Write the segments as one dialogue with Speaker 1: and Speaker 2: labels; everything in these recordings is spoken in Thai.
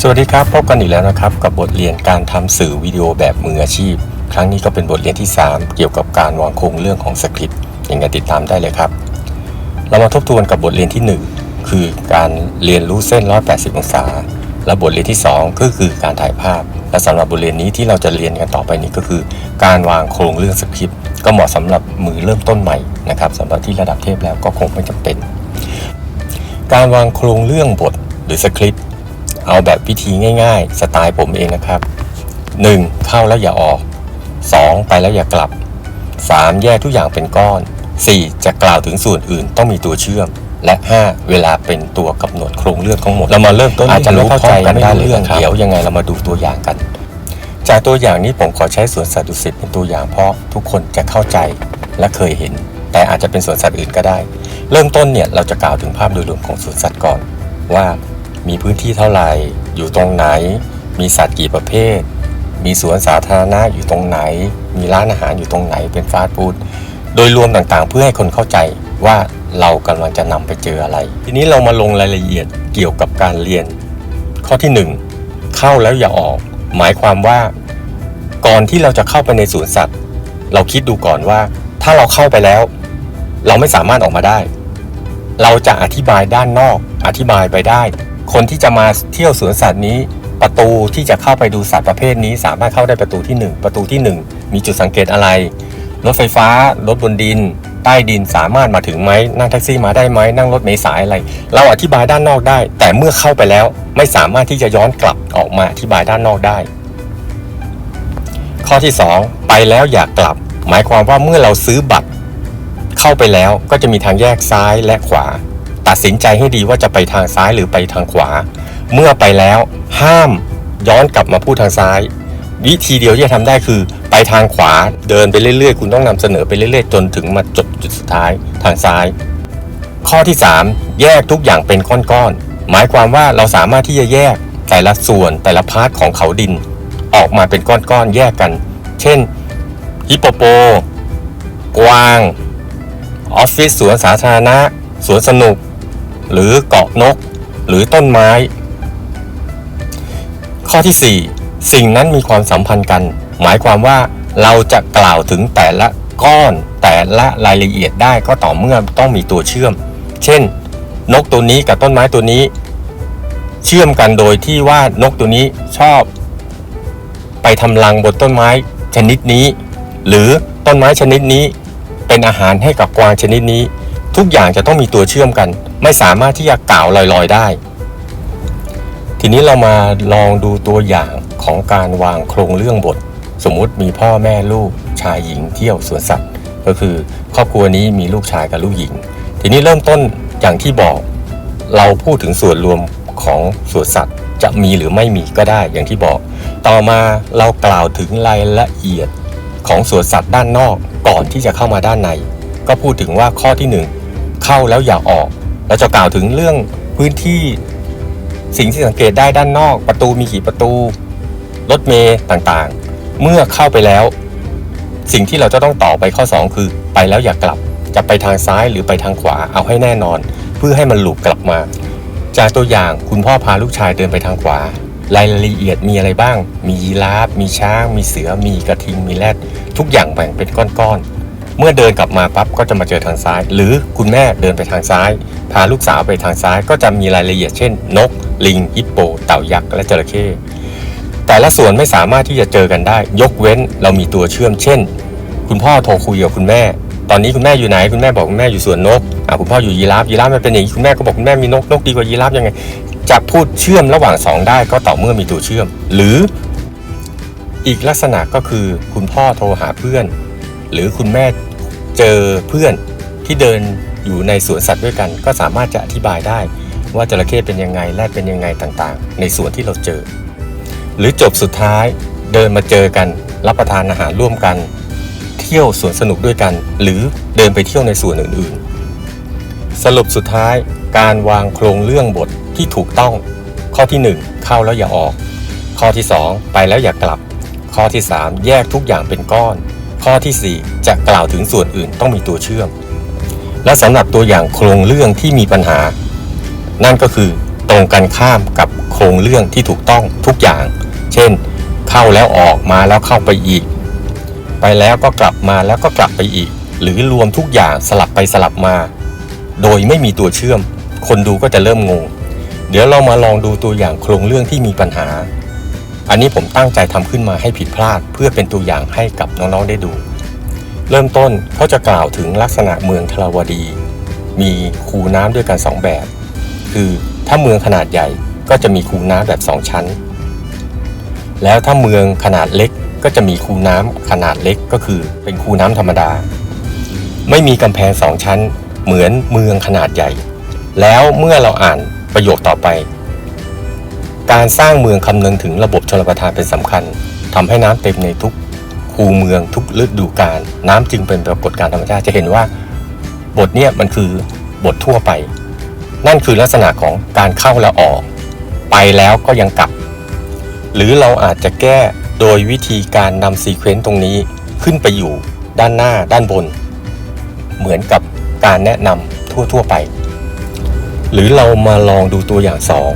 Speaker 1: สวัสดีครับพบกันอีกแล้วนะครับ กับบทเรียนการทำสื่อวิดีโอแบบมืออาชีพ ครั้งนี้ก็เป็นบทเรียนที่ 3 เกี่ยวกับการวางโครงเรื่องของสคริปต์ยังไงติดตามได้เลยครับ เรามาทบทวนกับบทเรียนที่ 1 คือการเรียนรู้เส้น 180 องศา และบทเรียนที่ 2 ก็คือการถ่ายภาพ และสำหรับบทเรียนนี้ที่เราจะเรียนกันต่อไปนี้ก็คือ การวางโครงเรื่องสคริปต์ก็เหมาะสำหรับมือเริ่มต้นใหม่นะครับสำหรับที่ระดับเทพแล้วก็คงไม่จำเป็น การวางโครงเรื่องบทหรือสคริปต์ เอาแบบวิธีง่าย ๆ สไตล์ผมเองนะครับ 1. เข้าแล้วอย่าออก 2. ไปแล้วอย่ากลับ 3. แยกทุกอย่างเป็นก้อน 4. จะกล่าวถึงส่วนอื่นต้องมีตัวเชื่อม และ 5. เวลาเป็นตัวกำหนดโครงเรื่องทั้งหมด เรามาเริ่มต้นอาจจะไม่เข้าใจกันได้เรื่องเดี๋ยวยังไงเรามาดูตัวอย่างกัน จากตัวอย่างนี้ผมขอใช้สวนสัตว์ดุสิตเป็นตัวอย่างเพราะทุกคนจะเข้าใจและเคยเห็น แต่อาจจะเป็นสวนสัตว์อื่นก็ได้ เริ่มต้นเนี่ยเราจะกล่าวถึงภาพโดยรวมของสวนสัตว์ก่อน ว่า มีพื้นที่เท่าไหร่ อยู่ตรงไหน มีสัตว์กี่ประเภท มีสวนสาธารณะอยู่ตรงไหน มีร้านอาหารอยู่ตรงไหนเป็นฟาสต์ฟู้ดโดยรวมต่างๆ เพื่อให้คนเข้าใจว่าเรากำลังจะนำไปเจออะไร ทีนี้เรามาลงรายละเอียดเกี่ยวกับการเรียน ข้อที่หนึ่งเข้าแล้วอย่าออก หมายความว่า ก่อนที่เราจะเข้าไปในสวนสัตว์ เราคิดดูก่อนว่า ถ้าเราเข้าไปแล้ว เราไม่สามารถออกมาได้ เราจะอธิบายด้านนอก อธิบายไปได้ คนที่จะมาเที่ยวสวนสัตว์นี้ ประตูที่จะเข้าไปดูสัตว์ประเภทนี้ สามารถเข้าได้ประตูที่ 1 ประตูที่ 1 มีจุดสังเกตอะไร รถไฟฟ้ารถบนดิน ใต้ดินสามารถมาถึงไหมนั่งแท็กซี่มาได้ไหมนั่งรถเมล์สายอะไร เราอธิบายด้านนอกได้ แต่เมื่อเข้าไปแล้วไม่สามารถที่จะย้อนกลับออกมาอธิบายด้านนอกได้ ข้อที่ 2 ไปแล้วอย่ากลับ หมายความว่าเมื่อเราซื้อบัตร เข้าไปแล้วก็จะมีทางแยกซ้ายและขวา ตัดสินใจให้ดีว่าจะไปทางซ้ายหรือไปทางขวา เมื่อไปแล้วห้ามย้อนกลับมาพูดทางซ้าย วิธีเดียวที่จะทำได้คือ ไปทางขวาเดินไปเรื่อยๆ คุณต้องนำเสนอไปเรื่อยๆ จนถึงมาจบจุดสุดท้ายทางซ้าย ข้อที่ 3 แยกทุกอย่างเป็นก้อนๆหมายความว่าเราสามารถที่จะแยกแต่ละส่วนแต่ละพาร์ทของเขาดิน ออกมาเป็นก้อนๆแยกกัน เช่นฮิปโปโป กวาง ออฟฟิศสวนสาธารณะสวนสนุก หรือเกาะนก หรือต้นไม้ ข้อที่ 4 สิ่งนั้นมีความสัมพันธ์กัน หมายความว่าเราจะกล่าวถึงแต่ละก้อนแต่ละรายละเอียดได้ก็ต่อเมื่อต้องมีตัวเชื่อม เช่น นกตัวนี้กับต้นไม้ตัวนี้ เชื่อมกันโดยที่ว่านกตัวนี้ชอบ ไปทำรังบนต้นไม้ชนิดนี้ หรือต้นไม้ชนิดนี้ เป็นอาหารให้กับกวางชนิดนี้ ทุกอย่างจะต้องมีตัวเชื่อมกัน ไม่สามารถที่จะกล่าวลอยๆได้ ทีนี้เรามาลองดูตัวอย่างของการวางโครงเรื่องบท สมมุติมีพ่อแม่ลูกชายหญิงเที่ยวสวนสัตว์ ก็คือครอบครัวนี้มีลูกชายกับลูกหญิง ทีนี้เริ่มต้นอย่างที่บอก เราพูดถึงส่วนรวมของสวนสัตว์ จะมีหรือไม่มีก็ได้อย่างที่บอก ต่อมาเรากล่าวถึงรายละเอียดของสวนสัตว์ด้านนอกก่อนที่จะเข้ามาด้านใน ก็พูดถึงว่าข้อที่หนึ่ง เข้าแล้วอย่าออก เราจะกล่าวถึงเรื่องพื้นที่สิ่งที่สังเกตได้ด้านนอก ประตูมีกี่ประตู รถเมย์ต่างๆ เมื่อเข้าไปแล้ว สิ่งที่เราจะต้องต่อไปข้อ 2 คือ ไปแล้วอย่ากลับ จะไปทางซ้ายหรือไปทางขวาเอาให้แน่นอน เพื่อให้มันหลุดกลับมา จากตัวอย่างคุณพ่อพาลูกชายเดินไปทางขวารายละเอียดมีอะไรบ้าง มียีราฟ มีช้าง มีเสือ มีกระทิง มีแรด ทุกอย่างแบ่งเป็นก้อนๆ เมื่อเดินกลับมาปั๊บก็จะมาเจอทางซ้าย หรือคุณแม่เดินไปทางซ้าย พาลูกสาวไปทางซ้ายก็จะมีรายละเอียดเช่น นก ลิงฮิปโป เต่ายักษ์และจระเข้แต่ละส่วนไม่สามารถที่จะเจอกันได้ ยกเว้นเรามีตัวเชื่อมเช่น คุณพ่อโทรคุยกับคุณแม่ ตอนนี้คุณแม่อยู่ไหน คุณแม่บอกคุณแม่อยู่สวนนกอะคุณพ่ออยู่ยีราฟยีราฟมันเป็นอย่างนี้คุณแม่ก็บอกคุณแม่มีนกนกดีกว่ายีราฟยังไงจะพูดเชื่อมระหว่างสองได้ก็ต่อเมื่อมีตัวเชื่อม หรืออีกลักษณะก็คือคุณพ่อโทรหาเพื่อน หรือคุณแม่เจอเพื่อนที่เดินอยู่ในสวนสัตว์ด้วยกัน ก็สามารถจะอธิบายได้ว่าจระเข้เป็นยังไงแรดเป็นยังไงต่างๆ ในส่วนที่เราเจอ หรือจบสุดท้ายเดินมาเจอกันรับประทานอาหารร่วมกัน เที่ยวสวนสนุกด้วยกัน หรือเดินไปเที่ยวในส่วนอื่นๆ สรุปสุดท้ายการวางโครงเรื่องบทที่ถูกต้อง ข้อที่ 1 เข้าแล้วอย่าออก ข้อที่ 2 ไปแล้วอย่ากลับ ข้อที่ 3 แยกทุกอย่างเป็นก้อน ข้อทีสี่ 4 จะกล่าวถึงส่วนอื่นต้องมีตัวเชื่อม และสำหรับตัวอย่างโครงเรื่องที่มีปัญหา นั่นก็คือตรงกันข้ามกับโครงเรื่องที่ถูกต้องทุกอย่าง เช่น เข้าแล้วออกมาแล้วเข้าไปอีก ไปแล้วก็กลับมาแล้วก็กลับไปอีก หรือรวมทุกอย่างสลับไปสลับมา โดยไม่มีตัวเชื่อม คนดูก็จะเริ่มงง เดี๋ยวเรามาลองดูตัวอย่างโครงเรื่องที่มีปัญหา อันนี้ผมตั้งใจทำขึ้นมาให้ผิดพลาด เพื่อเป็นตัวอย่างให้กับน้องๆได้ดู เริ่มต้นเขาจะกล่าวถึงลักษณะเมืองทราวดี มีคูน้ำด้วยกันสองแบบ คือถ้าเมืองขนาดใหญ่ก็จะมีคูน้ำแบบสองชั้น แล้วถ้าเมืองขนาดเล็กก็จะมีคูน้ำขนาดเล็กก็คือเป็นคูน้ำธรรมดา ไม่มีกำแพงสองชั้น เหมือนเมืองขนาดใหญ่ แล้วเมื่อเราอ่านประโยคต่อไป การสร้างเมืองคำนึงถึงระบบชลประทานเป็นสำคัญทำให้น้ำเต็มในทุกคูเมืองทุกฤดูกาลน้ำจึงเป็นปรากฏการณ์ธรรมชาติจะเห็นว่า บทเนี้ยมันคือบททั่วไป นั่นคือลักษณะของการเข้าและออก ไปแล้วก็ยังกลับ หรือเราอาจจะแก้โดยวิธีการนำซีเควนต์ตรงนี้ขึ้นไปอยู่ด้านหน้าด้านบน เหมือนกับการแนะนำทั่วๆไป หรือเรามาลองดูตัวอย่างสอง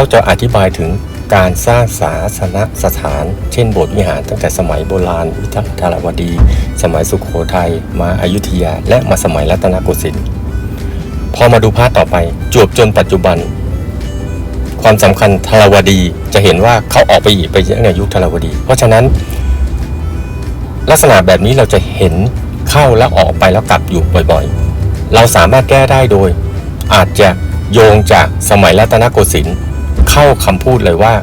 Speaker 1: เขาจะอธิบายถึงการสร้างศาสนสถาน เช่นโบสถ์วิหารตั้งแต่สมัยโบราณวิทยารวดี สมัยสุขโขทัยมาอายุทยา และมาสมัยรัตนโกสินทร์พอมาดูภาพต่อไปจวบจนปัจจุบัน ความสำคัญทรวดีจะเห็นว่าเขาออกไปอีกไปในยุคทรวดี เพราะฉะนั้น ลักษณะแบบนี้เราจะเห็นเข้าแล้วออกไปแล้วกลับอยู่บ่อยๆ เราสามารถแก้ได้โดย อาจจะโยงจากสมัยรัตนโกสินทร์ เข้าคำพูดเลยว่า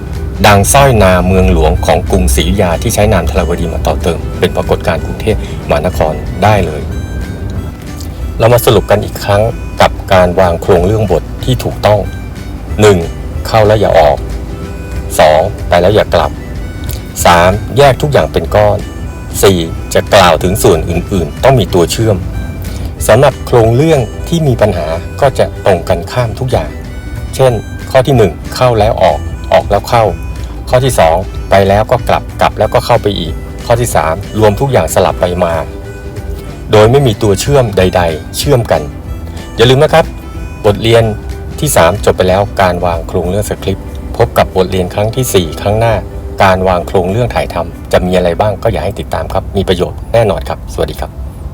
Speaker 1: ดังสร้อยนาเมืองหลวงของกรุงศรีอยุธยาที่ใช้นามทรวดีมาต่อเติม เป็นปรากฏการณ์กรุงเทพมหานครได้เลย เรามาสรุปกันอีกครั้งกับการวางโครงเรื่องบทที่ถูกต้อง 1. เข้าแล้วอย่าออก 2. ไปแล้วอย่ากลับ 3. แยกทุกอย่างเป็นก้อน 4. จะกล่าวถึงส่วนอื่นๆ ต้องมีตัวเชื่อมสำหรับโครงเรื่องที่มีปัญหาก็จะตรงกันข้ามทุกอย่าง เช่น ข้อที่ 1 เข้าแล้วออกออกแล้วเข้า ข้อที่ 2 ไปแล้วก็กลับกลับแล้วก็เข้าไปอีก ข้อที่ 3 รวมทุกอย่างสลับไปมา โดยไม่มีตัวเชื่อมใด ๆ เชื่อมกัน อย่าลืมนะครับ บทเรียนที่ 3 จบไปแล้วการวางโครงเรื่องสคริปต์พบกับบทเรียนครั้งทีสี่4 ครั้งหน้า การวางโครงเรื่องถ่ายทำจะมีอะไรบ้างก็อย่าให้ติดตามครับ มีประโยชน์แน่นอนครับ สวัสดีครับ